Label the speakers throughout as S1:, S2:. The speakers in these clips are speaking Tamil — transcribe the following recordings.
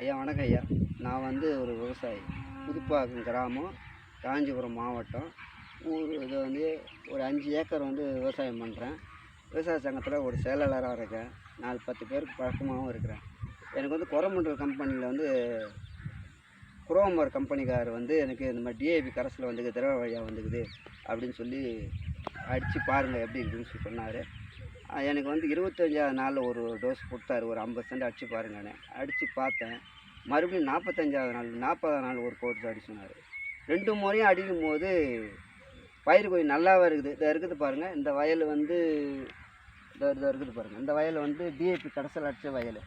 S1: ஐயா வணக்கம் ஐயா. நான் வந்து ஒரு விவசாயி. புதுப்பாக்கம் கிராமம் காஞ்சிபுரம் மாவட்டம். ஊர் இது வந்து ஒரு அஞ்சு ஏக்கர் வந்து விவசாயம் பண்ணுறேன் விவசாய சங்கத்தில் ஒரு செயலாளராக இருக்கேன். நாலு பத்து பேருக்கு பழக்கமாகவும் இருக்கிறேன். எனக்கு வந்து கொரமண்டல் கம்பெனியில் வந்து குரோமர் கம்பெனிக்கார் வந்து எனக்கு இந்த மாதிரி டிஏபி கரஸில் வந்துக்குது திரவ வழியாக வந்துக்குது அப்படின்னு சொல்லி அடித்து பாருங்கள் எப்படி இருக்குதுன்னு சொல்லி சொன்னார். எனக்கு வந்து இருபத்தஞ்சாவது நாளில் ஒரு டோஸ் கொடுத்தாரு. ஒரு ஐம்பது சென்ட் அடித்து பாருங்கன்னு அடித்து பார்த்தேன். மறுபடியும் நாற்பத்தஞ்சாவது நாள் நாற்பதாவது நாள் ஒரு கோர்ஸ் அடிச்சுனார் சொன்னார். ரெண்டு முறையும் அடிக்கும் போது பயிர் கொஞ்சம் நல்லாவே இருக்குது. இதை இருக்குது பாருங்கள் இந்த வயல் வந்து இந்த இதை இருக்குது பாருங்கள் இந்த வயல் வந்து டிஏபி கடைசியில் அடித்த வயல்.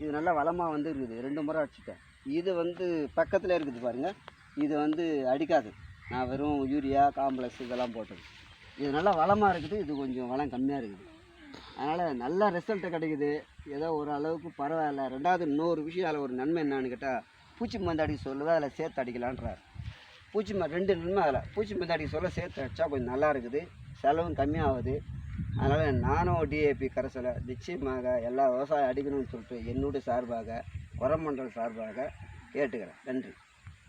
S1: இது நல்லா வளமாக வந்து இருக்குது. ரெண்டு முறை அடிச்சுட்டேன். இது வந்து பக்கத்தில் இருக்குது பாருங்கள் இது வந்து அடிக்காது. நான் வெறும் யூரியா காம்ப்ளெக்ஸ் இதெல்லாம் போட்டது. இது நல்லா வளமாக இருக்குது இது கொஞ்சம் வளம் கம்மியாக இருக்குது. அதனால் நல்ல ரிசல்ட்டு கிடைக்குது. ஏதோ ஒரு அளவுக்கு பரவாயில்ல. ரெண்டாவது இன்னொரு விஷயம் அதில் ஒரு நன்மை என்னன்னு கேட்டால் பூச்சி மருந்து அடிக்க சொல்லுவேன் அதில் சேர்த்து அடிக்கலான்றார். பூச்சி மருந்து ரெண்டு நன்மை அதில். பூச்சி மருந்து அடிக்க சொல்ல சேர்த்து அடித்தா கொஞ்சம் நல்லா இருக்குது. செலவும் கம்மியாகுது. அதனால் நானும் டிஏபி கரைசலை நிச்சயமாக எல்லா விவசாயம் அடிக்கணும்னு சொல்லிட்டு என்னுடைய சார்பாக உரமண்டல் சார்பாக கேட்டுக்கிறேன். நன்றி.